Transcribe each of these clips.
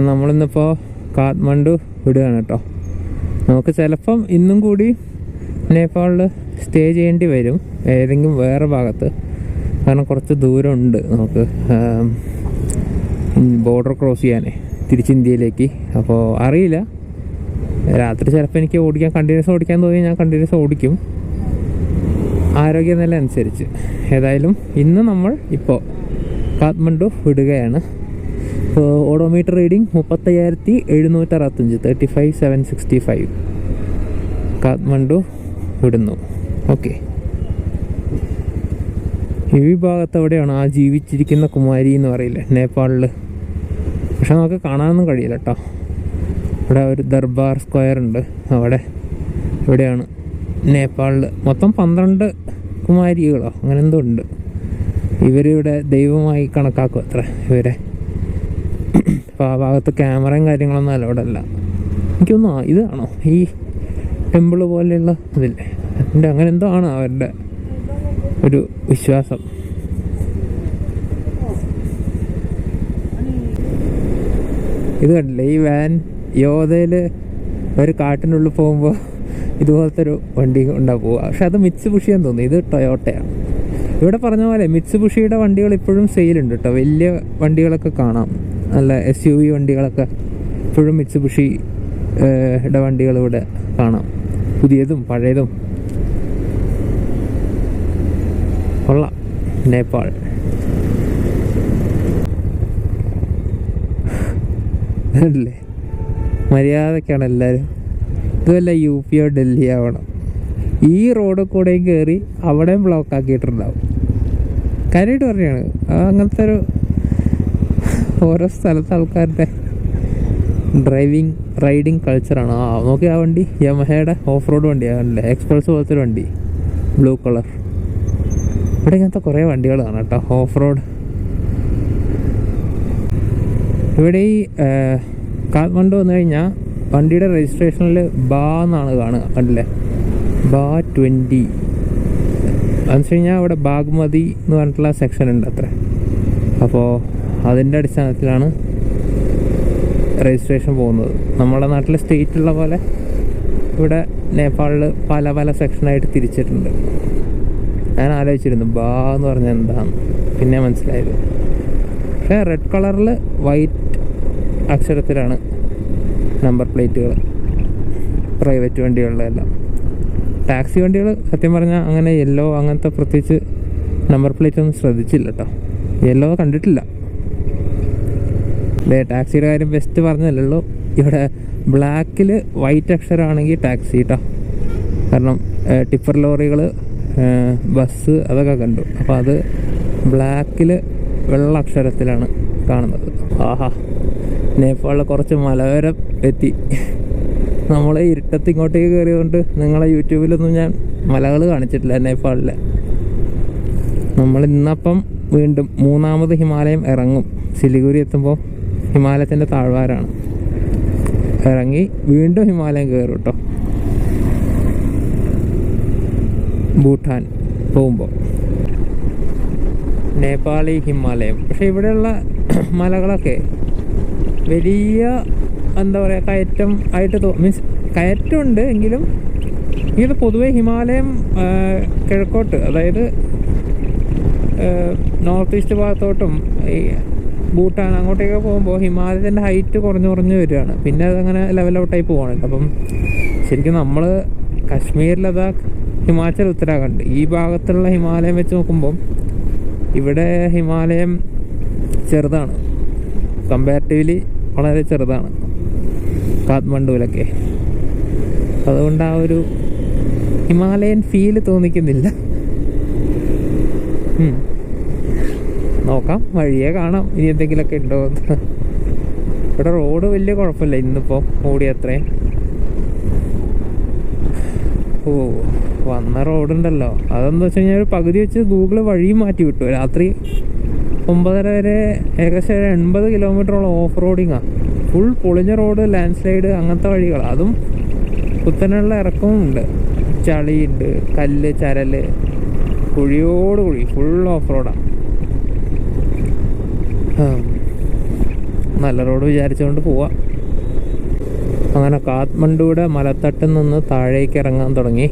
നമ്മളിന്നിപ്പോൾ കാഠ്മണ്ഡു വിടുകയാണ് കേട്ടോ. നമുക്ക് ചിലപ്പം ഇന്നും കൂടി നേപ്പാളിൽ സ്റ്റേ ചെയ്യേണ്ടി വരും. ഏതെങ്കിലും വേറെ ഭാഗത്ത്. കാരണം കുറച്ച് ദൂരമുണ്ട് നമുക്ക്. ബോർഡർ ക്രോസ് ചെയ്യാനേ തിരിച്ച് ഇന്ത്യയിലേക്ക് അപ്പോൾ അറിയില്ല. രാത്രി ചിലപ്പോൾ എനിക്ക് ഓടിക്കാൻ കണ്ടിന്യൂസ് ഓടിക്കാൻ തോന്നി ഞാൻ കണ്ടിന്യൂസ് ഓടിക്കും. ആരോഗ്യനില അനുസരിച്ച്. ഏതായാലും ഇന്ന് നമ്മൾ ഇപ്പോൾ കാഠ്മണ്ഡു വിടുകയാണ്. ഓഡോമീറ്റർ റീഡിംഗ് മുപ്പത്തയ്യായിരത്തി എഴുന്നൂറ്റി അറുപത്തഞ്ച് thirty five seven sixty five. Kathmandu വിടുന്നു. ഓക്കെ. ഈ വിഭാഗത്ത് എവിടെയാണ് ആ ജീവിച്ചിരിക്കുന്ന കുമാരി എന്ന് പറയില്ലേ നേപ്പാളിൽ പക്ഷെ നമുക്ക് കാണാനൊന്നും കഴിയില്ല കേട്ടോ. ഇവിടെ ഒരു ദർബാർ സ്ക്വയർ ഉണ്ട്. അവിടെ ഇവിടെയാണ് നേപ്പാളിൽ മൊത്തം പന്ത്രണ്ട് കുമാരികളോ അങ്ങനെ എന്തോ ഉണ്ട്. ഇവരിവിടെ ദൈവമായി കണക്കാക്കും അത്ര ഇവരെ. അപ്പോൾ ആ ഭാഗത്ത് ക്യാമറയും കാര്യങ്ങളൊന്നും അലോഡല്ല എനിക്കൊന്നും ഇതാണോ ഈ ടെമ്പിൾ പോലെയുള്ള ഇതില്ലേ? എന്റെ അങ്ങനെ എന്തോ ആണ് അവരുടെ ഒരു വിശ്വാസം. ഇത് കണ്ടില്ലേ? ഈ വാൻ യോധയിൽ ഒരു കാട്ടിനുള്ളിൽ പോകുമ്പോൾ ഇതുപോലത്തെ ഒരു വണ്ടി ഉണ്ടാ പോവുക. പക്ഷെ അത് മിച്ച് പുഷിയാന്ന് തോന്നുന്നു. ഇത് ടൊയോട്ടയാണ്. ഇവിടെ പറഞ്ഞ പോലെ മിച്ച് പുഷിയുടെ വണ്ടികൾ ഇപ്പോഴും സെയിലുണ്ട് കേട്ടോ വലിയ വണ്ടികളൊക്കെ കാണാം. നല്ല എസ് യു വി വണ്ടികളൊക്കെ ഇപ്പോഴും മിറ്റ്സ് പുഷി ഇട വണ്ടികൾ ഇവിടെ കാണാം. പുതിയതും പഴയതും. കൊള്ളാം. നേപ്പാൾ. അല്ലേ മര്യാദക്കാണ് എല്ലാവരും ഇതുമല്ല യു പിയോ ഡൽഹി ആവണം. ഈ റോഡ് കൂടെയും കയറി അവിടെയും ബ്ലോക്ക് ആക്കിയിട്ടുണ്ടാവും. കാര്യമായിട്ട് പറഞ്ഞാണ് അങ്ങനത്തെ ഒരു ഓരോ സ്ഥലത്തെ ആൾക്കാരുടെ ഡ്രൈവിംഗ് റൈഡിങ് കൾച്ചറാണ് ആ നോക്കി ആ വണ്ടി? യമഹയുടെ ഓഫ് റോഡ് വണ്ടിയാണല്ലേ എക്സ്പ്രസ് പോലത്തെ വണ്ടി. ബ്ലൂ കളർ ഇവിടെ ഇങ്ങനത്തെ കുറേ വണ്ടികളാണ് കേട്ടോ. ഓഫ് റോഡ് ഇവിടെ ഈ കാത്മണ്ഡു വന്നു കഴിഞ്ഞാൽ വണ്ടിയുടെ രജിസ്ട്രേഷനിൽ ബാ എന്നാണ് കാണുക. കണ്ടില്ലേ? ബാ ട്വന്റി എന്ന് വെച്ച് കഴിഞ്ഞാൽ അവിടെ ബാഗ്മതി എന്ന് പറഞ്ഞിട്ടുള്ള സെക്ഷൻ ഉണ്ട് അത്ര. അപ്പോൾ അതിന്റെ അടിസ്ഥാനത്തിലാണ് രജിസ്ട്രേഷൻ പോകുന്നത്. നമ്മുടെ നാട്ടിലെ സ്റ്റേറ്റ് ഉള്ള പോലെ ഇവിടെ നേപ്പാളിൽ പല പല സെക്ഷനായിട്ട് തിരിച്ചിട്ടുണ്ട്. ഞാൻ ആലോചിച്ചിരുന്നു ബാ എന്ന് പറഞ്ഞാൽ എന്താണ് പിന്നെ മനസ്സിലായത്. പക്ഷേ റെഡ് കളറിൽ വൈറ്റ് അക്ഷരത്തിലാണ് നമ്പർ പ്ലേറ്റുകൾ പ്രൈവറ്റ് വണ്ടികളിലെല്ലാം. ടാക്സി വണ്ടികൾ സത്യം പറഞ്ഞാൽ അങ്ങനെ യെല്ലോ അങ്ങനത്തെ പ്രത്യേകിച്ച് നമ്പർ പ്ലേറ്റ് ഒന്നും ശ്രദ്ധിച്ചില്ല കേട്ടോ യെല്ലോ കണ്ടിട്ടില്ല. ദേ ടാക്സിയുടെ കാര്യം ബെസ്റ്റ് പറഞ്ഞല്ലോ ഇവിടെ ബ്ലാക്കിൽ വൈറ്റ് അക്ഷരമാണെങ്കിൽ ടാക്സി കേട്ടോ കാരണം ടിപ്പർ ലോറികൾ ബസ് അതൊക്കെ കണ്ടു. അപ്പോൾ അത് ബ്ലാക്കിൽ വെള്ള അക്ഷരത്തിലാണ് കാണുന്നത്. ആഹാ. നേപ്പാളിൽ കുറച്ച് മലയോരം എത്തി. നമ്മൾ ഇരുട്ടത്ത് ഇങ്ങോട്ടേക്ക് കയറിയതുകൊണ്ട് നിങ്ങളെ യൂട്യൂബിലൊന്നും ഞാൻ മലകൾ കാണിച്ചിട്ടില്ല നേപ്പാളിലെ. നമ്മൾ ഇന്നപ്പം വീണ്ടും മൂന്നാമത് ഹിമാലയം ഇറങ്ങും. സിലിഗുരി എത്തുമ്പോൾ ഹിമാലയത്തിന്റെ താഴ്വാരാണ്. ഇറങ്ങി വീണ്ടും ഹിമാലയം കയറും കേട്ടോ ഭൂട്ടാൻ പോകുമ്പോൾ നേപ്പാളി ഹിമാലയം. പക്ഷെ ഇവിടെയുള്ള മലകളൊക്കെ വലിയ എന്താ പറയുക കയറ്റം ആയിട്ട് തോ മീൻസ് കയറ്റമുണ്ട് എങ്കിലും ഇത് പൊതുവേ ഹിമാലയം കിഴക്കോട്ട് അതായത് നോർത്ത് ഈസ്റ്റ് ഭാഗത്തോട്ടും ഈ ഭൂട്ടാൻ അങ്ങോട്ടേക്ക് പോകുമ്പോൾ ഹിമാലയത്തിന്റെ ഹൈറ്റ് കുറഞ്ഞു കുറഞ്ഞു വരികയാണ്. പിന്നെ അതങ്ങനെ ലെവൽ ഔട്ടായി പോവാണ്. അപ്പം ശരിക്കും നമ്മൾ കാശ്മീർ ലഡാക്ക് ഹിമാചൽ ഉത്തരാഖണ്ഡ് ഈ ഭാഗത്തുള്ള ഹിമാലയം വെച്ച് നോക്കുമ്പം ഇവിടെ ഹിമാലയം ചെറുതാണ്. കമ്പാരിറ്റീവ്ലി വളരെ ചെറുതാണ്. കാത്മണ്ഡുവിലൊക്കെ അതുകൊണ്ട് ആ ഒരു ഹിമാലയൻ ഫീൽ തോന്നിക്കുന്നില്ല. നോക്കാം. വഴിയെ കാണാം. ഇനി എന്തെങ്കിലുമൊക്കെ ഉണ്ടോ ഇവിടെ റോഡ് വലിയ കുഴപ്പമില്ല. ഇന്നിപ്പോൾ ഓടി അത്രയും ഓ വന്ന റോഡുണ്ടല്ലോ അതെന്താ വെച്ച് കഴിഞ്ഞാൽ ഒരു പകുതി വെച്ച് ഗൂഗിൾ വഴിയും മാറ്റി വിട്ടു. രാത്രി ഒമ്പതര വരെ ഏകദേശം ഒരു എൺപത് കിലോമീറ്ററോളം ഓഫ് റോഡിങ്ങാണ് ഫുൾ പൊളിഞ്ഞ റോഡ് ലാൻഡ് സ്ലൈഡ് അങ്ങനത്തെ വഴികൾ അതും കുത്തനുള്ള ഇറക്കവും ഉണ്ട്. ചളിയുണ്ട് കല്ല് ചരൽ കുഴിയോട് കുഴി. ഫുൾ ഓഫ് റോഡാണ് നല്ല റോഡ് വിചാരിച്ചുകൊണ്ട് പോവാം. അങ്ങനെ കാത്മണ്ഡുവിടെ മലത്തട്ടിൽ നിന്ന് താഴേക്ക് ഇറങ്ങാൻ തുടങ്ങി.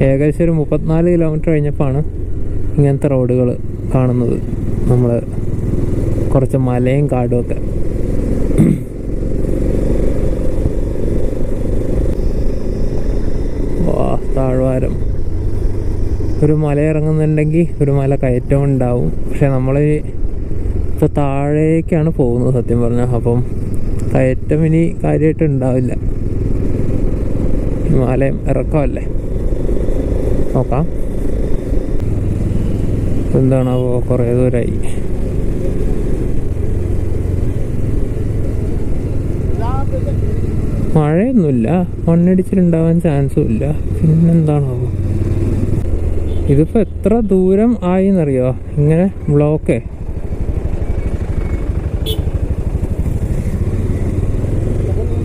ഏകദേശം ഒരു മുപ്പത്തിനാല് കിലോമീറ്റർ കഴിഞ്ഞപ്പോഴാണ് ഇങ്ങനത്തെ റോഡുകൾ കാണുന്നത്. നമ്മൾ കുറച്ച് മലയും കാടുമൊക്കെ വാ താഴ്വാരം. ഒരു മല ഇറങ്ങുന്നുണ്ടെങ്കിൽ ഒരു മല കയറ്റം ഉണ്ടാവും. പക്ഷെ നമ്മൾ ഇപ്പോൾ താഴേക്കാണ് പോകുന്നത് സത്യം പറഞ്ഞാൽ അപ്പം കയറ്റം ഇനി കാര്യമായിട്ട് ഉണ്ടാവില്ല. ഹിമാലയം ഇറക്കമല്ലേ? നോക്കാം. എന്താണാവോ? കുറേ ദൂരമായി മഴയൊന്നുമില്ല. മണ്ണിടിച്ചിലുണ്ടാവാൻ ചാൻസും ഇല്ല പിന്നെന്താണാവോ? ഇതിപ്പോ എത്ര ദൂരം ആയി എന്നറിയോ ഇങ്ങനെ ബ്ലോക്കേ.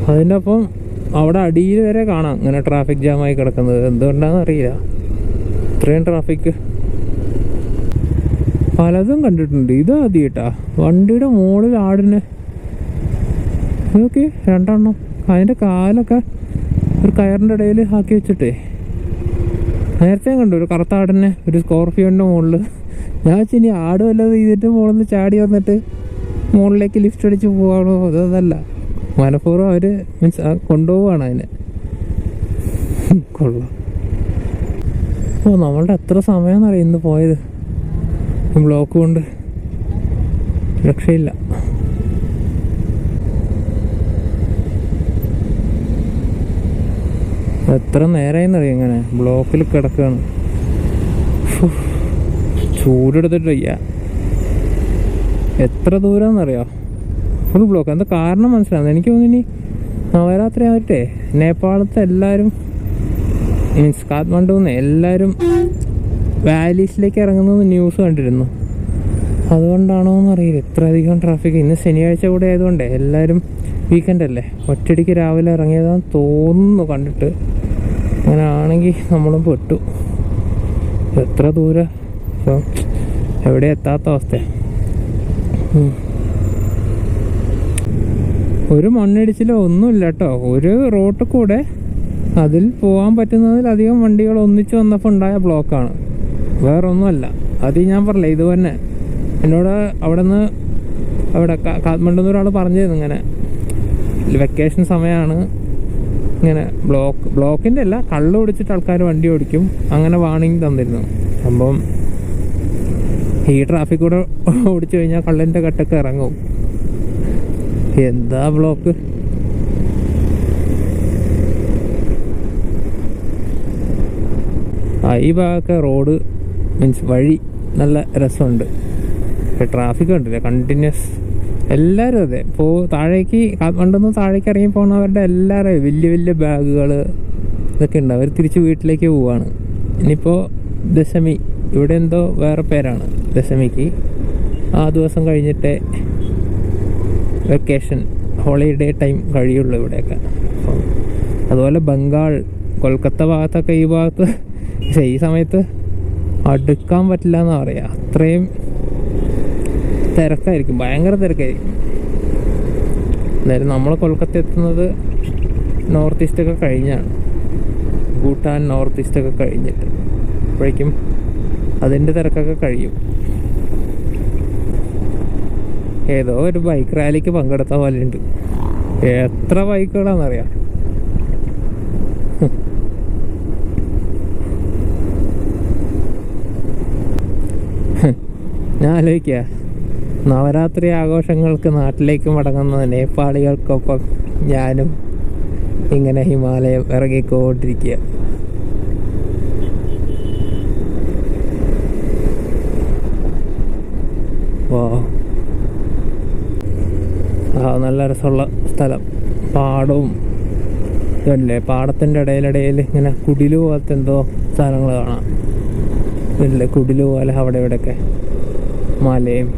അതിന്റെ ഒപ്പം അവിടെ അടിയിൽ വരെ കാണാം ഇങ്ങനെ ട്രാഫിക് ജാമായി കിടക്കുന്നത്. എന്തുകൊണ്ടാണെന്ന് അറിയില്ല. ഇത്രയും ട്രാഫിക് പലതും കണ്ടിട്ടുണ്ട്. ഇത് ആദ്യമായിട്ടാ. വണ്ടിയുടെ മുകളിൽ ആടിന്. നോക്കി രണ്ടെണ്ണം. അതിന്റെ കാലൊക്കെ ഒരു കയറിന്റെ ഇടയിൽ ആക്കി വെച്ചിട്ടേ. നേരത്തെ കണ്ടു ഒരു കറുത്ത ആടിനെ ഒരു സ്കോർപ്പിയോന്റെ മുകളിൽ. ഞാൻ ഇനി ആട് വല്ലതും ചെയ്തിട്ട് മുകളിൽ നിന്ന് ചാടി വന്നിട്ട് മുകളിലേക്ക് ലിഫ്റ്റ് അടിച്ച് പോകാനോ അതല്ല. മനഃപൂർവം അവർ മീൻസ് കൊണ്ടുപോവാണ് അതിനെ. കൊള്ളാം. ഓ നമ്മളുടെ എത്ര സമയമെന്നറിയാം ഇന്ന് പോയത്? ബ്ലോക്ക് കൊണ്ട്. രക്ഷയില്ല. എത്ര നേരമായിന്നറിയാം ഇങ്ങനെ ബ്ലോക്കിൽ കിടക്കുകയാണ് ചൂടെടുത്തിട്ട് വയ്യ. എത്ര ദൂരം ദൂരമെന്നറിയോ? ഫുൾ ബ്ലോക്ക് എന്താ കാരണം മനസ്സിലാവുന്നത് എനിക്ക് തോന്നുന്നു നവരാത്രി ആവട്ടെ. നേപ്പാളത്തെ എല്ലാവരും മീൻസ് കാത്മണ്ഡുന്ന് എല്ലാവരും വാലീസിലേക്ക് ഇറങ്ങുന്നത് ന്യൂസ് കണ്ടിരുന്നു. അതുകൊണ്ടാണോ ഇത്ര അധികം ട്രാഫിക് ഇന്ന് ശനിയാഴ്ച കൂടെ ആയതുകൊണ്ട് എല്ലാവരും വീക്കെൻഡ് അല്ലേ? ഒറ്റടിക്ക് രാവിലെ ഇറങ്ങിയതാന്ന് തോന്നുന്നു കണ്ടിട്ട്. അങ്ങനെ ആണെങ്കിൽ നമ്മളും പെട്ടു. എത്ര ദൂരം? എവിടെ എത്താത്ത അവസ്ഥ ഒരു മണ്ണിടിച്ചിലോ ഒന്നുമില്ല കേട്ടോ. ഒരു റോട്ട് കൂടെ അതിൽ പോകാൻ പറ്റുന്നതിലധികം വണ്ടികൾ ഒന്നിച്ചു വന്നപ്പോൾ ഉണ്ടായ ബ്ലോക്കാണ്. വേറെ ഒന്നുമല്ല അത് ഞാൻ പറഞ്ഞില്ല ഇത് തന്നെ. എന്നോട് അവിടെ നിന്ന് അവിടെ കാ- കാഠ്മണ്ഡുന്ന് ഒരാൾ പറഞ്ഞിരുന്നു ഇങ്ങനെ. വെക്കേഷൻ സമയമാണ് ഇങ്ങനെ ബ്ലോക്ക് ബ്ലോക്കിന്റെ അല്ല കള്ള് ഓടിച്ചിട്ട് ആൾക്കാർ വണ്ടി ഓടിക്കും. അങ്ങനെ വാണിംഗ് തന്നിരുന്നു. സംഭവം ഈ ട്രാഫിക് കൂടെ ഓടിച്ചു കഴിഞ്ഞാൽ കള്ളിന്റെ കട്ടൊക്കെ ഇറങ്ങും. എന്താ ബ്ലോക്ക്? ആ ഈ ഭാഗമൊക്കെ റോഡ് മീൻസ് വഴി നല്ല രസമുണ്ട്. ട്രാഫിക് ഉണ്ടല്ലേ കണ്ടിന്യൂസ് എല്ലാവരും അതെ. ഇപ്പോൾ താഴേക്ക് കാത്മണ്ഡുന്ന് താഴേക്ക് ഇറങ്ങി പോകുന്നവരുടെ എല്ലാവരും വലിയ വലിയ ബാഗുകൾ ഇതൊക്കെ ഉണ്ട്. അവർ തിരിച്ച് വീട്ടിലേക്ക് പോവാണ്. ഇനിയിപ്പോൾ ദശമി ഇവിടെ എന്തോ വേറെ പേരാണ് ദശമിക്ക്. ആ ദിവസം കഴിഞ്ഞിട്ടേ വെക്കേഷൻ ഹോളിഡേ ടൈം കഴിയുള്ളൂ ഇവിടെയൊക്കെ. അപ്പം അതുപോലെ ബംഗാൾ കൊൽക്കത്ത ഭാഗത്തൊക്കെ ഈ ഭാഗത്ത് പക്ഷേ ഈ സമയത്ത് അടുക്കാൻ പറ്റില്ല എന്നാ പറയാ. അത്രയും തിരക്കായിരിക്കും ഭയങ്കര തിരക്കായിരിക്കും. എന്തായാലും നമ്മൾ കൊൽക്കത്ത എത്തുന്നത് നോർത്ത് ഈസ്റ്റ് ഒക്കെ കഴിഞ്ഞാണ്. ഭൂട്ടാൻ നോർത്ത് ഈസ്റ്റ് ഒക്കെ കഴിഞ്ഞിട്ട്. അപ്പോഴേക്കും അതിന്റെ തിരക്കൊക്കെ കഴിയും. ഏതോ ഒരു ബൈക്ക് റാലിക്ക് പങ്കെടുത്ത പോലെ ഉണ്ട് എത്ര ബൈക്കുകളാണെന്നറിയാം ഞാൻ ആലോചിക്കുക നവരാത്രി ആഘോഷങ്ങൾക്ക് നാട്ടിലേക്ക് മടങ്ങുന്ന നേപ്പാളികൾക്കൊപ്പം ഞാനും ഇങ്ങനെ ഹിമാലയം ഇറങ്ങിക്കൊണ്ടിരിക്കുക ആ നല്ല രസമുള്ള സ്ഥലം. പാടവും ഇതല്ലേ പാടത്തിന്റെ ഇടയിലിടയിൽ ഇങ്ങനെ കുടിൽ പോലത്തെ എന്തോ സാധനങ്ങൾ കാണാം. ഇതല്ലേ കുടിൽ പോലെ അവിടെ ഇവിടെയൊക്കെ മലയും.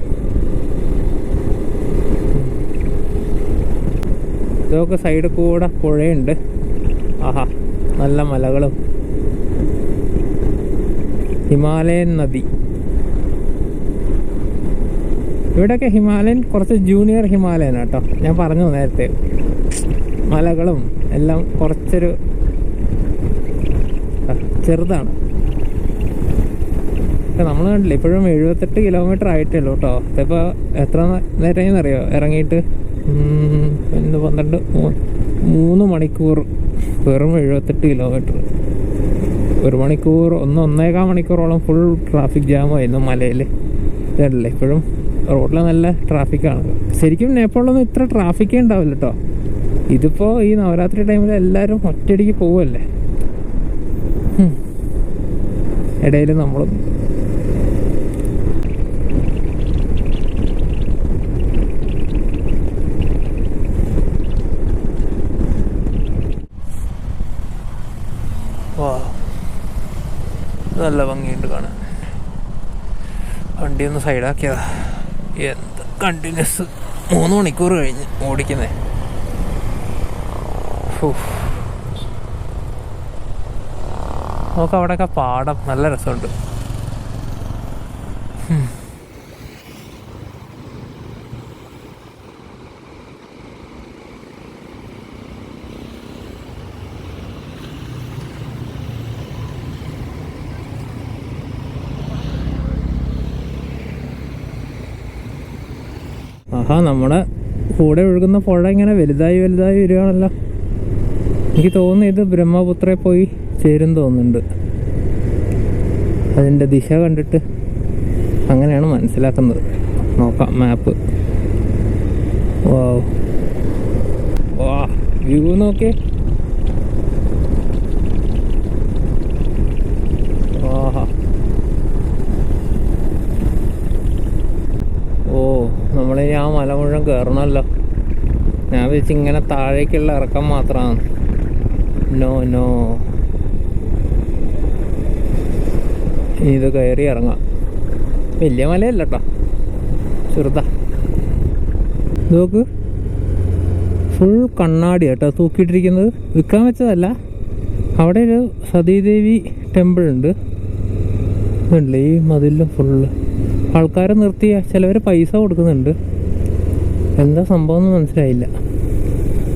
ഇതൊക്കെ സൈഡിൽ കൂടെ പുഴയുണ്ട്. ആഹാ നല്ല മലകളും. ഹിമാലയൻ നദി. ഇവിടെയൊക്കെ ഹിമാലയൻ കുറച്ച് ജൂനിയർ ഹിമാലയൻ കേട്ടോ ഞാൻ പറഞ്ഞു നേരത്തെ. മലകളും എല്ലാം കുറച്ചൊരു ചെറുതാണ്. നമ്മൾ കണ്ടില്ല ഇപ്പോഴും എഴുപത്തെട്ട് കിലോമീറ്റർ ആയിട്ടേ ഉള്ളൂ കേട്ടോ ഇതിപ്പോൾ എത്ര നേരമായി അറിയോ ഇറങ്ങിയിട്ട് ഇന്ന് പന്ത്രണ്ട് മൂന്ന് മണിക്കൂർ. വെറും എഴുപത്തെട്ട് കിലോമീറ്റർ ഒരു മണിക്കൂർ ഒന്ന് ഒന്നേകാൽ മണിക്കൂറോളം ഫുൾ ട്രാഫിക് ജാമായിരുന്നു മലയിൽ ഇതല്ലേ ഇപ്പോഴും റോഡിൽ നല്ല ട്രാഫിക്കാണ്. ശരിക്കും നേപ്പാളിലൊന്നും ഇത്ര ട്രാഫിക്കേ ഉണ്ടാവില്ല കേട്ടോ ഇതിപ്പോൾ ഈ നവരാത്രി ടൈമിൽ എല്ലാവരും ഒറ്റയടിക്ക് പോവല്ലേ? ഇടയിൽ നമ്മളും വാ. നല്ല ഭംഗിയുണ്ട് കാണാൻ. വണ്ടി ഒന്ന് സൈഡാക്കിയതാ. എന്ത് കണ്ടിന്യൂസ് മൂന്ന് മണിക്കൂർ കഴിഞ്ഞ് ഓടിക്കുന്നേ. നമുക്ക് അവിടെയൊക്കെ പാടം. നല്ല രസമുണ്ട്. ആഹാ നമ്മുടെ കൂടെ ഒഴുകുന്ന പുഴ ഇങ്ങനെ വലുതായി വലുതായി വരികയാണല്ലോ. എനിക്ക് തോന്നുന്നു ഇത് ബ്രഹ്മപുത്രയെ പോയി ചേരും തോന്നുന്നുണ്ട്. അതിന്റെ ദിശ കണ്ടിട്ട് അങ്ങനെയാണ് മനസ്സിലാക്കുന്നത്. നോക്കാം മാപ്പ് വാ വാ വ്യൂ നോക്കിയേ ആഹാ ഓ നമ്മളിനി ആ മല മുഴുവൻ കയറണമല്ലോ ഞാൻ വിളിച്ച് ഇങ്ങനെ താഴേക്കുള്ള ഇറക്കം മാത്രമാണ് നോ നോ ഇത് കയറി ഇറങ്ങാം. വലിയ മലയല്ല കേട്ടോ ചെറുതാ. നോക്ക് ഫുൾ കണ്ണാടി കേട്ടോ തൂക്കിയിട്ടിരിക്കുന്നത്. വിൽക്കാൻ വെച്ചതല്ല. അവിടെ ഒരു സതീദേവി ടെമ്പിൾ ഉണ്ട്. ഇതുണ്ടല്ലേ ഈ മതിലും ഫുള്ള് ആൾക്കാരെ നിർത്തിയ ചിലവർ പൈസ കൊടുക്കുന്നുണ്ട്. എന്താ സംഭവം എന്ന് മനസ്സിലായില്ല.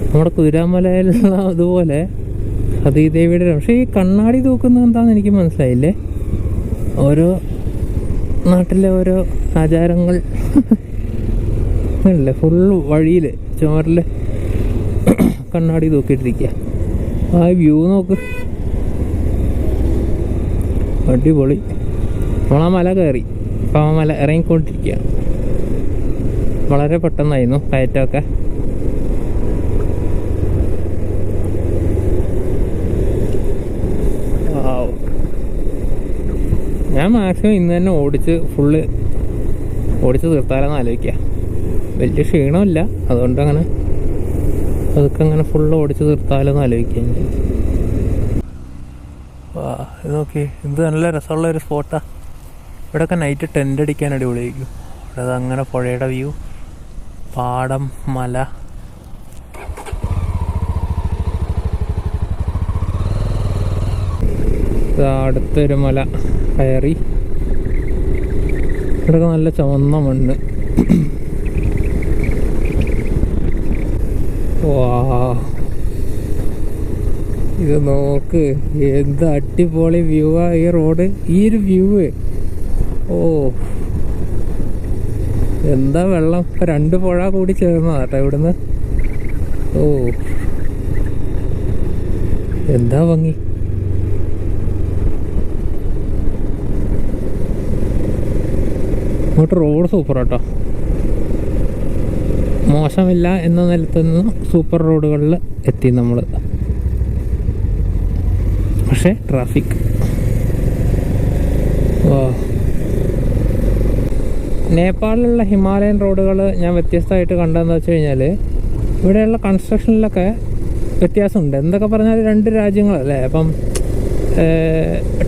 നമ്മുടെ കുതിരാമലയിലുള്ള അതുപോലെ സതീദേവിയുടെ പക്ഷേ ഈ കണ്ണാടി തൂക്കുന്നത് എന്താണെന്ന് എനിക്ക് മനസ്സിലായില്ലേ? ഓരോ നാട്ടിലെ ഓരോ ആചാരങ്ങൾ. അല്ലേ ഫുൾ വഴിയിൽ ചുമരിൽ കണ്ണാടി തൂക്കിയിട്ടിരിക്കുക ആ വ്യൂ നോക്ക്. അടിപൊളി. നമ്മളാ മല കയറി. അപ്പം ആ മല ഇറങ്ങിക്കൊണ്ടിരിക്കുക വളരെ പെട്ടെന്നായിരുന്നു കയറ്റമൊക്കെ. ഞാൻ മാക്സിമം ഇന്ന് തന്നെ ഓടിച്ച് ഫുള്ള് ഓടിച്ച് തീർത്താലെന്ന് ആലോചിക്കുക വലിയ ക്ഷീണമില്ല. അതുകൊണ്ട് അങ്ങനെ അതൊക്കെ അങ്ങനെ ഫുള്ള് ഓടിച്ച് തീർത്താലെന്ന് ആലോചിക്കുക ഇത് നോക്കി. ഇത് നല്ല രസമുള്ള ഒരു സ്പോട്ടാണ് ഇവിടെയൊക്കെ നൈറ്റ് ടെന്റ് അടിക്കാൻ അടിപൊളിയായിരിക്കും. ഇവിടെ അങ്ങനെ പുഴയുടെ വ്യൂ പാടം മല. അടുത്തൊരു മല കയറി. ഇവിടെയൊക്കെ നല്ല ചുവന്ന മണ്ണ്. വാ. ഇത് നോക്ക് എന്ത് അടിപൊളി വ്യൂ ആ ഈ റോഡ് ഈ ഒരു വ്യൂ ഓ. എന്താ വെള്ളം? ഇപ്പൊ രണ്ട് പുഴ കൂടി ചേർന്നതാ കേട്ടോ ഇവിടുന്ന്. ഓ. എന്താ ഭംഗി? ഇങ്ങോട്ട് റോഡ് സൂപ്പർ കേട്ടോ. മോശമില്ല എന്ന നിലത്ത് നിന്ന് സൂപ്പർ റോഡുകളിൽ എത്തി നമ്മൾ പക്ഷേ ട്രാഫിക്. വാ. നേപ്പാളിലുള്ള ഹിമാലയൻ റോഡുകൾ ഞാൻ വ്യത്യസ്തമായിട്ട് കണ്ടതെന്ന് വെച്ച് കഴിഞ്ഞാൽ ഇവിടെയുള്ള കൺസ്ട്രക്ഷനിലൊക്കെ വ്യത്യാസമുണ്ട്. എന്തൊക്കെ പറഞ്ഞാൽ രണ്ട് രാജ്യങ്ങളല്ലേ അപ്പം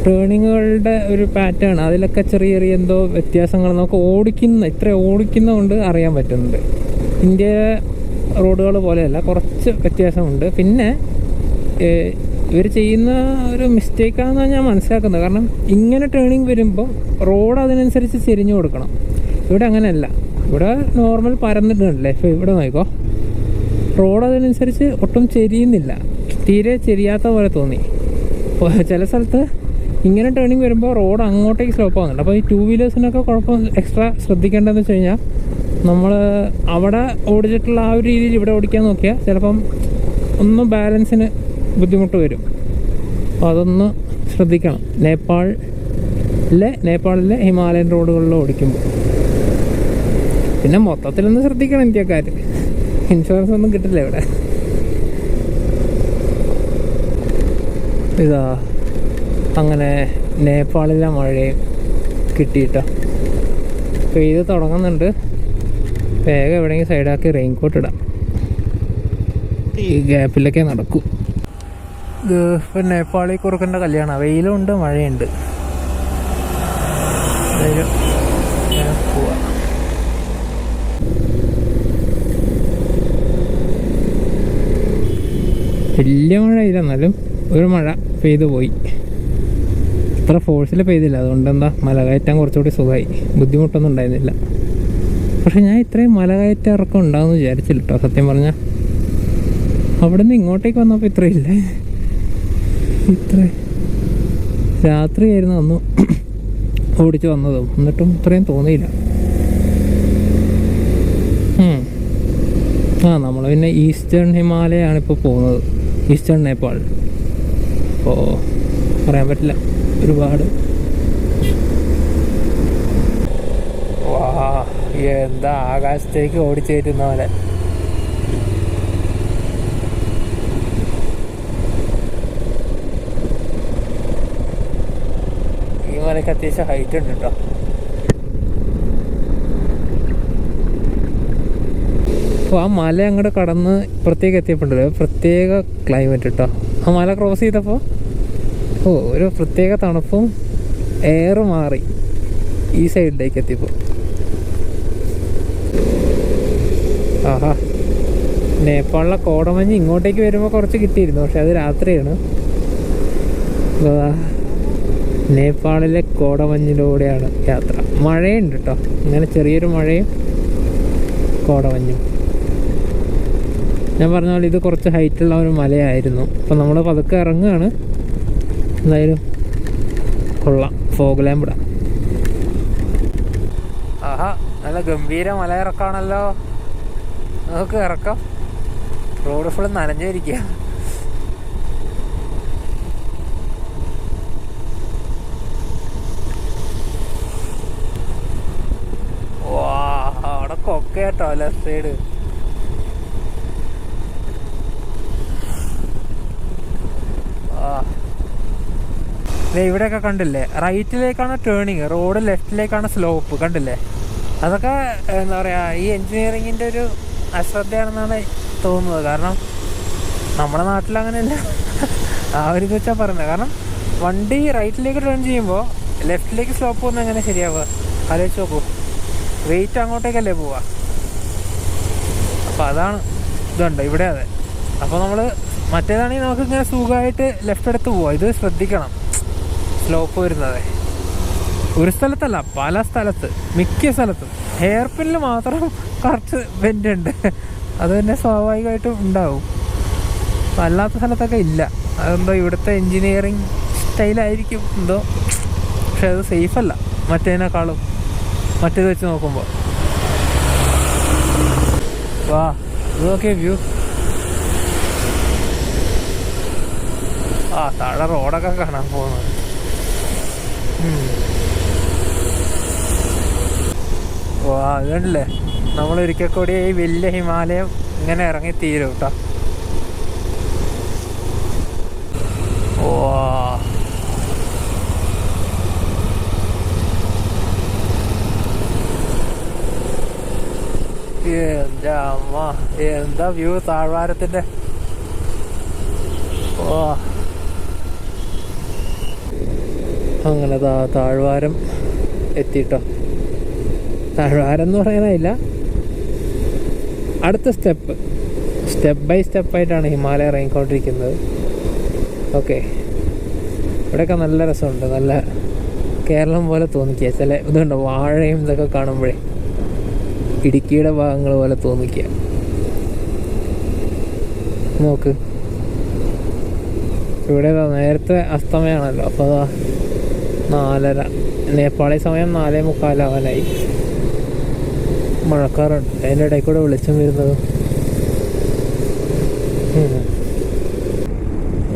ടേണിങ്ങുകളുടെ ഒരു പാറ്റേൺ അതിലൊക്കെ ചെറിയ ചെറിയ എന്തോ വ്യത്യാസങ്ങൾ നമുക്ക് ഓടിക്കുന്ന ഇത്ര ഓടിക്കുന്ന കൊണ്ട് അറിയാൻ പറ്റുന്നുണ്ട്. ഇന്ത്യ റോഡുകൾ പോലെയല്ല കുറച്ച് വ്യത്യാസമുണ്ട്. പിന്നെ ഇവർ ചെയ്യുന്ന ഒരു മിസ്റ്റേക്കാണെന്നാണ് ഞാൻ മനസ്സിലാക്കുന്നത്. കാരണം ഇങ്ങനെ ടേണിങ് വരുമ്പോൾ റോഡ് അതിനനുസരിച്ച് ചെരിഞ്ഞു കൊടുക്കണം. ഇവിടെ അങ്ങനെയല്ല. ഇവിടെ നോർമൽ പരന്നിട്ടുണ്ടല്ലേ ഇപ്പോൾ ഇവിടെ നോക്കോ റോഡ് അതിനനുസരിച്ച് ഒട്ടും ചെരിയുന്നില്ല. തീരെ ചെരിയാത്ത പോലെ തോന്നി. ചില സ്ഥലത്ത് ഇങ്ങനെ ടേണിങ് വരുമ്പോൾ റോഡ് അങ്ങോട്ടേക്ക് സ്ലോപ്പ് ആകുന്നുണ്ട് അപ്പോൾ ഈ ടൂ വീലേഴ്സിനൊക്കെ കുഴപ്പം എക്സ്ട്രാ ശ്രദ്ധിക്കേണ്ടതെന്ന് വെച്ച് കഴിഞ്ഞാൽ നമ്മൾ അവിടെ ഓടിച്ചിട്ടുള്ള ആ ഒരു രീതിയിൽ ഇവിടെ ഓടിക്കാൻ നോക്കിയാൽ ചിലപ്പം ഒന്നും ബാലൻസിന് ബുദ്ധിമുട്ട് വരും. അപ്പോൾ അതൊന്ന് ശ്രദ്ധിക്കണം. നേപ്പാളിലെ നേപ്പാളിലെ ഹിമാലയൻ റോഡുകളിൽ ഓടിക്കുമ്പോൾ പിന്നെ മൊത്തത്തിലൊന്ന് ശ്രദ്ധിക്കണം ഇന്ത്യക്കാർ ഇൻഷുറൻസ് ഒന്നും കിട്ടില്ല ഇവിടെ. ഇതാ അങ്ങനെ നേപ്പാളിലെ മഴയും കിട്ടിയിട്ടോ. പെയ്ത് തുടങ്ങുന്നുണ്ട്. വേഗം എവിടെയെങ്കിലും സൈഡാക്കി റെയിൻ കോട്ട് ഇടാം. ഈ ഗ്യാപ്പിലൊക്കെ നടക്കൂ. ഇത് ഇപ്പം നേപ്പാളി കുറുക്കന്റെ കല്യാണം. വെയിലുണ്ട് മഴയുണ്ട് എന്തായാലും ഞാൻ പോവാം വലിയ മഴയില്ല എന്നാലും ഒരു മഴ പെയ്തു പോയി. ഇത്ര ഫോഴ്സിൽ പെയ്തില്ല. അതുകൊണ്ട് എന്താ മല കയറ്റാൻ കുറച്ചുകൂടി സുഖമായി ബുദ്ധിമുട്ടൊന്നും ഉണ്ടായിരുന്നില്ല. പക്ഷെ ഞാൻ ഇത്രയും മല കയറ്റ ഇറക്കം ഉണ്ടാവുമെന്ന് വിചാരിച്ചില്ല കേട്ടോ സത്യം പറഞ്ഞാൽ അവിടെ നിന്ന് ഇങ്ങോട്ടേക്ക് വന്നപ്പോൾ ഇത്രയില്ല ഇത്ര. രാത്രിയായിരുന്നു അന്ന് ഓടിച്ച് വന്നതും. എന്നിട്ടും ഇത്രയും തോന്നിയില്ല. ആ നമ്മൾ പിന്നെ ഈസ്റ്റേൺ ഹിമാലയാണ് ഇപ്പോൾ പോകുന്നത്. ഈസ്റ്റേൺ നേപ്പാൾ. അപ്പോൾ പറയാൻ പറ്റില്ല. ഒരുപാട്. എന്താ ആകാശത്തേക്ക് ഓടിച്ചേറ്റുന്ന പോലെ. ഈ മലയ്ക്ക് അത്യാവശ്യം ഹൈറ്റ് ഉണ്ട്? കേട്ടോ അപ്പോൾ ആ മല അങ്ങോട്ട് കടന്ന് പ്രത്യേകം എത്തിയപ്പോണ്ടല്ലോ പ്രത്യേക ക്ലൈമറ്റ് കേട്ടോ ആ മല ക്രോസ് ചെയ്തപ്പോൾ ഓ ഒരു പ്രത്യേക തണുപ്പും എയർ മാറി ഈ സൈഡിലേക്ക് എത്തിയപ്പോൾ ആഹാ. നേപ്പാളിലെ കോടമഞ്ഞ് ഇങ്ങോട്ടേക്ക് വരുമ്പോൾ കുറച്ച് കിട്ടിയിരുന്നു പക്ഷെ അത് രാത്രിയാണ്. നേപ്പാളിലെ കോടമഞ്ഞിലൂടെയാണ് യാത്ര. മഴയുണ്ട് കേട്ടോ ഇങ്ങനെ ചെറിയൊരു മഴയും കോടമഞ്ഞും. ഞാൻ പറഞ്ഞ പോലെ ഇത് കുറച്ച് ഹൈറ്റുള്ള ഒരു മലയായിരുന്നു. അപ്പം നമ്മൾ പതുക്കെ ഇറങ്ങുകയാണ് എന്തായാലും കൊള്ളാം. ഫോഗ്ലാമ്പിട ആഹാ നല്ല ഗംഭീര മല ഇറക്കാണല്ലോ നമുക്ക് ഇറക്കാം. റോഡ് ഫുള്ള് നനഞ്ഞിരിക്കുക അവിടെ കൊക്കയാട്ടോ ലെഫ്റ്റ് സൈഡ് ഇവിടെയൊക്കെ കണ്ടില്ലേ? റൈറ്റിലേക്കാണ് ടേണിങ് റോഡ് ലെഫ്റ്റിലേക്കാണ് സ്ലോപ്പ് കണ്ടില്ലേ? അതൊക്കെ എന്താ പറയുക ഈ എൻജിനീയറിങ്ങിന്റെ ഒരു അശ്രദ്ധയാണെന്നാണ് തോന്നുന്നത്. കാരണം നമ്മുടെ നാട്ടിൽ അങ്ങനെയല്ല ആ ഒരു ഇത് വെച്ചാൽ കാരണം വണ്ടി റൈറ്റിലേക്ക് ടേൺ ചെയ്യുമ്പോൾ ലെഫ്റ്റിലേക്ക് സ്ലോപ്പ് പോകുന്ന എങ്ങനെ ശരിയാവുക? ആലോചിച്ച് നോക്കൂ. വെയിറ്റ് അങ്ങോട്ടേക്കല്ലേ പോവുക? അപ്പോൾ അതാണ് ഇതുണ്ട്. ഇവിടെ അതെ. അപ്പോൾ നമ്മൾ മറ്റേതാണെങ്കിൽ നമുക്ക് ഇങ്ങനെ സുഖമായിട്ട് ലെഫ്റ്റ് എടുത്ത് പോവാം. ഇത് ശ്രദ്ധിക്കണം. സ്ലോപ്പ് വരുന്നത്. ഒരു സ്ഥലത്തല്ല പല സ്ഥലത്ത് മിക്ക സ്ഥലത്തും. ഹെയർ പിന്നിൽ മാത്രം കുറച്ച് വെന്റ് ഉണ്ട്. അത് തന്നെ സ്വാഭാവികമായിട്ടും ഉണ്ടാവും. അല്ലാത്ത സ്ഥലത്തൊക്കെ ഇല്ല. അതെന്തോ ഇവിടുത്തെ എൻജിനീയറിങ് സ്റ്റൈലായിരിക്കും എന്തോ പക്ഷെ അത് സേഫ് അല്ല. മറ്റേതിനേക്കാളും മറ്റേത് വെച്ച് നോക്കുമ്പോൾ വാ ഇത് നോക്കിയ വ്യൂ ആ താഴെ റോഡൊക്കെ കാണാൻ പോകുന്നത്. വാ നമ്മൾ ഒരിക്കൽ കൂടി ഈ വലിയ ഹിമാലയം ഇങ്ങനെ ഇറങ്ങി തീരും കേട്ടോ എന്താ വ്യൂ താഴ്വാരത്തിന്റെ? ഓ അങ്ങനെ താ താഴ്വാരം എത്തിയിട്ടോ താഴ്വാരം എന്ന് പറയാനായില്ല അടുത്ത സ്റ്റെപ്പ്. സ്റ്റെപ്പ് ബൈ സ്റ്റെപ്പായിട്ടാണ് ഹിമാലയ ഇറങ്ങിക്കൊണ്ടിരിക്കുന്നത്. ഓക്കെ. ഇവിടെയൊക്കെ നല്ല രസമുണ്ട്. നല്ല കേരളം പോലെ തോന്നിക്കുക. ചില ഇതുണ്ട്? വാഴയും ഇതൊക്കെ കാണുമ്പോഴേ ഇടുക്കിയുടെ ഭാഗങ്ങൾ പോലെ തോന്നിക്കുക. നോക്ക്. ഇവിടെ നേരത്തെ അസ്തമയാണല്ലോ. അപ്പോൾ അതാ നാലര. നേപ്പാളി സമയം നാലേ മുക്കാലാവാനായി മഴക്കാറുണ്ട്. അതിന്റെ ഇടയിൽ കൂടെ വെളിച്ചം വരുന്നത്.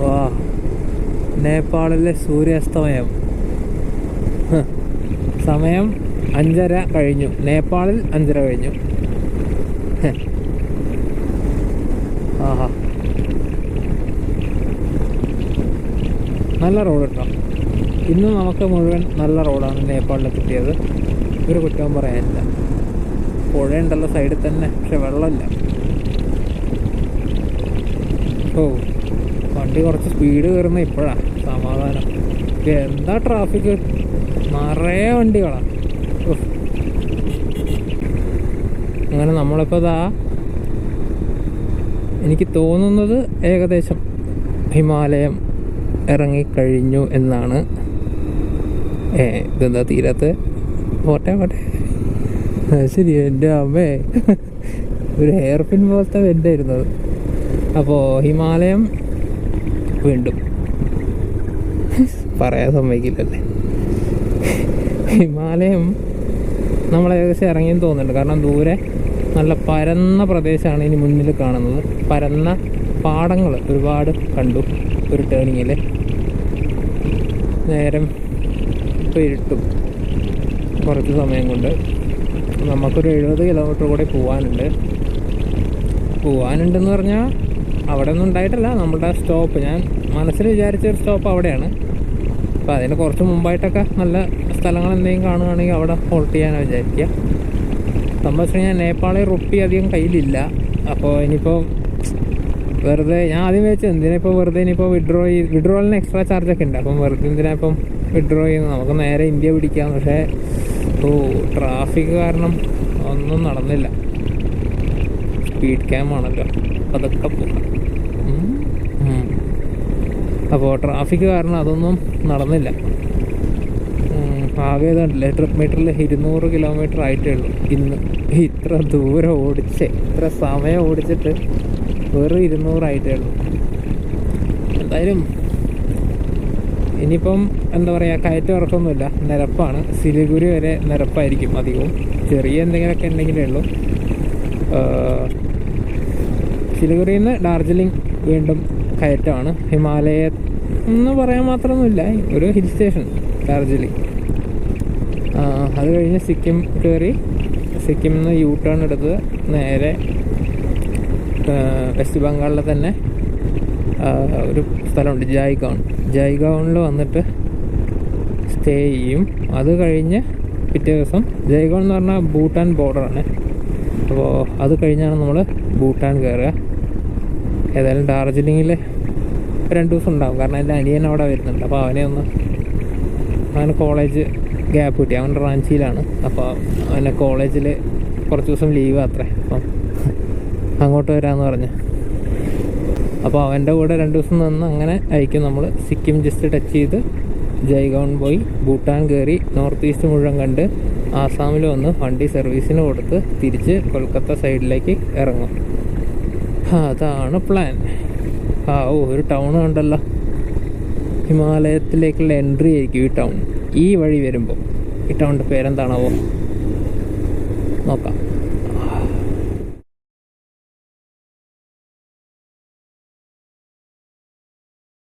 വാ. നേപ്പാളിലെ സൂര്യാസ്തമയം. സമയം അഞ്ചര കഴിഞ്ഞു. നേപ്പാളിൽ അഞ്ചര കഴിഞ്ഞു. ആഹാ. നല്ല റോഡ് കേട്ടോ ഇന്ന് നമുക്ക് മുഴുവൻ നല്ല റോഡാണ് നേപ്പാളിൽ കിട്ടിയത്. ഒരു കുറ്റവും പറയാനില്ല. പുഴയുണ്ടല്ലോ സൈഡിൽ തന്നെ പക്ഷെ വെള്ളമില്ല. ഓ വണ്ടി കുറച്ച് സ്പീഡ് കയറുന്ന ഇപ്പോഴാണ് സമാധാനം. എന്താ ട്രാഫിക് നിറയെ വണ്ടികളാണ്. അങ്ങനെ നമ്മളിപ്പോൾ ഇതാ എനിക്ക് തോന്നുന്നത് ഏകദേശം ഹിമാലയം ഇറങ്ങിക്കഴിഞ്ഞു എന്നാണ്. ഏ ഇതെന്താ തീരത്ത് പോട്ടെ പോട്ടെ ശരി എന്റെ അമ്മേ. ഒരു ഹെയർ പിൻ പോലത്തെ വെന്റായിരുന്നു അത്. അപ്പോൾ ഹിമാലയം വീണ്ടും. പറയാൻ സമ്മതിക്കില്ലല്ലേ. ഹിമാലയം നമ്മൾ ഏകദേശം ഇറങ്ങിയെന്ന് തോന്നുന്നുണ്ട്. കാരണം ദൂരെ നല്ല പരന്ന പ്രദേശമാണ് ഇനി മുന്നിൽ കാണുന്നത്. പരന്ന പാടങ്ങൾ ഒരുപാട് കണ്ടു ഒരു ടേണിങ്ങിൽ നേരം ഇപ്പോൾ ഇരുട്ടും. കുറച്ച് സമയം കൊണ്ട് നമുക്കൊരു എഴുപത് കിലോമീറ്റർ കൂടെ പോകാനുണ്ട് പോകാനുണ്ടെന്ന് പറഞ്ഞാൽ അവിടെ ഒന്നും ഉണ്ടായിട്ടല്ല നമ്മുടെ സ്റ്റോപ്പ് ഞാൻ മനസ്സിൽ വിചാരിച്ച ഒരു സ്റ്റോപ്പ് അവിടെയാണ്. അപ്പോൾ അതിന് കുറച്ച് മുമ്പായിട്ടൊക്കെ നല്ല സ്ഥലങ്ങൾ എന്തെങ്കിലും കാണുകയാണെങ്കിൽ അവിടെ ഹോൾട്ട് ചെയ്യാനാണ് വിചാരിക്കുക. സംഭവം കഴിഞ്ഞാൽ നേപ്പാളിൽ റുപ്പി അധികം കയ്യിലില്ല. അപ്പോൾ ഇനിയിപ്പോൾ വെറുതെ ഞാൻ ആദ്യം വെച്ചത് എന്തിനാ ഇപ്പോൾ വെറുതെ ഇനിയിപ്പോൾ വിഡ്രോ ചെയ്ത് വിഡ്രോളിന് എക്സ്ട്രാ ചാർജൊക്കെ ഉണ്ട്. അപ്പം വെറുതെ എന്തിനാ ഇപ്പം വിഡ്രോ ചെയ്യുന്നത് നമുക്ക് നേരെ ഇന്ത്യ പിടിക്കാം. പക്ഷേ ഓ ട്രാഫിക് കാരണം ഒന്നും നടന്നില്ല. സ്പീഡ് ക്യാമാണല്ലോ അതൊക്കെ പോകാം അപ്പോൾ ട്രാഫിക് കാരണം അതൊന്നും നടന്നില്ല. ആകെ ഇതുണ്ടല്ലേ ട്രിപ്പ് മീറ്ററിൽ ഇരുന്നൂറ് കിലോമീറ്റർ ആയിട്ടേ ഉള്ളൂ. ഇന്ന് ഇത്ര ദൂരം ഓടിച്ച് ഇത്ര സമയം ഓടിച്ചിട്ട് വെറും ഇരുന്നൂറായിട്ടേ ഉള്ളൂ. എന്തായാലും ഇനിയിപ്പം എന്താ പറയുക കയറ്റം ഇറക്കമൊന്നുമില്ല നിരപ്പാണ്. സിലിഗുരി വരെ നിരപ്പായിരിക്കും അധികവും. ചെറിയ എന്തെങ്കിലുമൊക്കെ ഉണ്ടെങ്കിലേ ഉള്ളൂ. സിലിഗുരിയിൽ നിന്ന് ഡാർജിലിംഗ് വീണ്ടും കയറ്റമാണ്. ഹിമാലയ എന്ന് പറയാൻ മാത്രമൊന്നുമില്ല. ഒരു ഹിൽ സ്റ്റേഷൻ ഡാർജിലിംഗ്. അത് കഴിഞ്ഞ് സിക്കിം കയറി സിക്കിമിൽ നിന്ന് യൂ ടേൺ എടുത്ത് നേരെ വെസ്റ്റ് ബംഗാളിലെ തന്നെ ഒരു സ്ഥലമുണ്ട് ജായ്ഗൗൺ. ജയ്ഗൗണിൽ വന്നിട്ട് സ്റ്റേ ചെയ്യും. അത് കഴിഞ്ഞ് പിറ്റേ ദിവസം ജൈഗോൺ എന്ന് പറഞ്ഞാൽ ഭൂട്ടാൻ ബോർഡറാണ് അപ്പോൾ അത് കഴിഞ്ഞാണ് നമ്മൾ ഭൂട്ടാൻ കയറുക ഏതായാലും ഡാർജിലിങ്ങിൽ രണ്ട് ദിവസം ഉണ്ടാവും. കാരണം എന്റെ അനിയൻ അവിടെ വരുന്നുണ്ട്. അപ്പോൾ അവനെ ഒന്ന് അവന് കോളേജ് ഗ്യാപ്പ് കിട്ടി. അവൻ റാഞ്ചിയിലാണ്. അപ്പോൾ അവനെ കോളേജിൽ കുറച്ച് ദിവസം ലീവ് അത്രേ. അപ്പം അങ്ങോട്ട് വരാമെന്ന് പറഞ്ഞു. അപ്പോൾ അവന്റെ കൂടെ രണ്ട് ദിവസം നിന്ന് അങ്ങനെ അയക്കും നമ്മൾ സിക്കിം ജസ്റ്റ് ടച്ച് ചെയ്ത് ജയ്ഗൗൺ പോയി ഭൂട്ടാൻ കയറി നോർത്ത് ഈസ്റ്റ് മുഴുവൻ കണ്ട് ആസാമിൽ വന്ന് വണ്ടി സർവീസിന് കൊടുത്ത് തിരിച്ച് കൊൽക്കത്ത സൈഡിലേക്ക് ഇറങ്ങും. അതാണ് പ്ലാൻ ആ ഓ ഒരു ടൗൺ കണ്ടല്ലോ. ഹിമാലയത്തിലേക്കുള്ള എൻട്രി ആയിരിക്കും ഈ ടൗൺ ഈ വഴി വരുമ്പോൾ ഈ ടൗണിന്റെ പേരെന്താണാവോ? നോക്കാം.